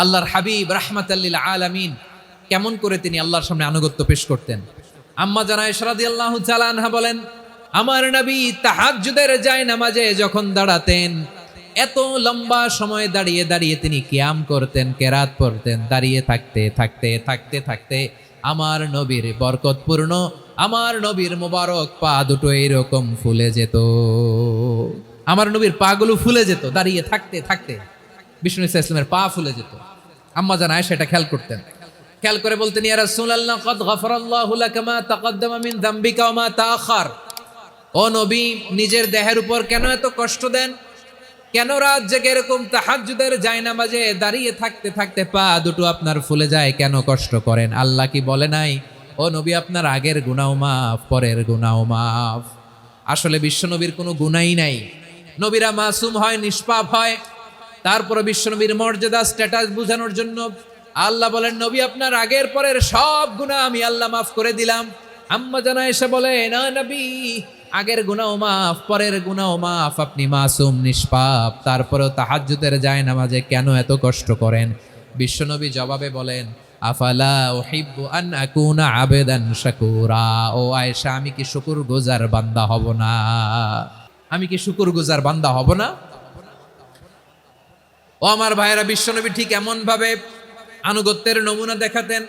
আল্লাহর হাবিব রাহমাতাল্লিল আলামিন কেমন করে তিনি আল্লাহর সামনে আনুগত্য পেশ করতেন। আম্মা জানা ইশরাদি আল্লাহ আনহা বলেন, আমার নবী তাহাজ্জুদের যায় নামাজে যখন দাঁড়াতেন, এত লম্বা সময় দাঁড়িয়ে দাঁড়িয়ে তিনি কিয়াম করতেন, কেরাত পড়তেন, দাঁড়িয়ে থাকতে থাকতে থাকতে থাকতে আমার নবীর বরকতপূর্ণ, আমার নবীর মোবারক পা দুটো এইরকম ফুলে যেত। আমার নবীর পাগুলো ফুলে যেত, দাঁড়িয়ে থাকতে থাকতে। বিষ্ণু ইসা ইসলামের পা ফুলে যেত। আম্মা জান আয়েশা এটা খেয়াল করতেন। খেয়াল করে বলতেন, ইয়া রাসূলুল্লাহ, কদ গফরাল্লাহু লাকা মা তাকদ্দামা মিন যামবিকা ওয়া মা তাআখার। ও নবী, নিজের দেহের উপর কেন এত কষ্ট দেন? কেন রাত জেগে এরকম তাহাজ্জুদের জায়নামাজে দাঁড়িয়ে থাকতে থাকতে পা দুটো আপনার ফুলে যায়? কেন কষ্ট করেন? আল্লাহ কি বলে নাই? ও নবী, আপনার আগের গুনাও মাফ, পরের গুনাও মাফ। আসলে বিশ্বনবীর কোনো গুনাই নাই। নবীরা মাসুম হয়, নিষ্পাপ হয়। তারপরে বিশ্বনবীর মর্যাদা স্ট্যাটাস বোঝানোর জন্য আল্লাহ বলেন, নবী, আপনার আগের পরের সব গুনাহ আমি আল্লাহ মাফ করে দিলাম। আম্মা জানা এসে বলে, না নবী, আগের গুনাও মাফ, পরের গুনাও মাফ, আপনি মাসুম, নিষ্পাপ, তারপরেও তাহাজ্জুদের যায় নামাজে কেন এত কষ্ট করেন? বিশ্বনবী জবাবে বলেন, আফালা উহিব্বু আন আকুনা আবেদান শাকুরা। ও আয়েশা, আমি কি শুকুর গুজার বান্দা হব না? আমি কি শুকুর গুজার বান্দা হব না? ও আমার ভাইয়েরা বিশ্বনবী ঠিক এমনভাবে আনুগত্যের নমুনা দেখাতেন।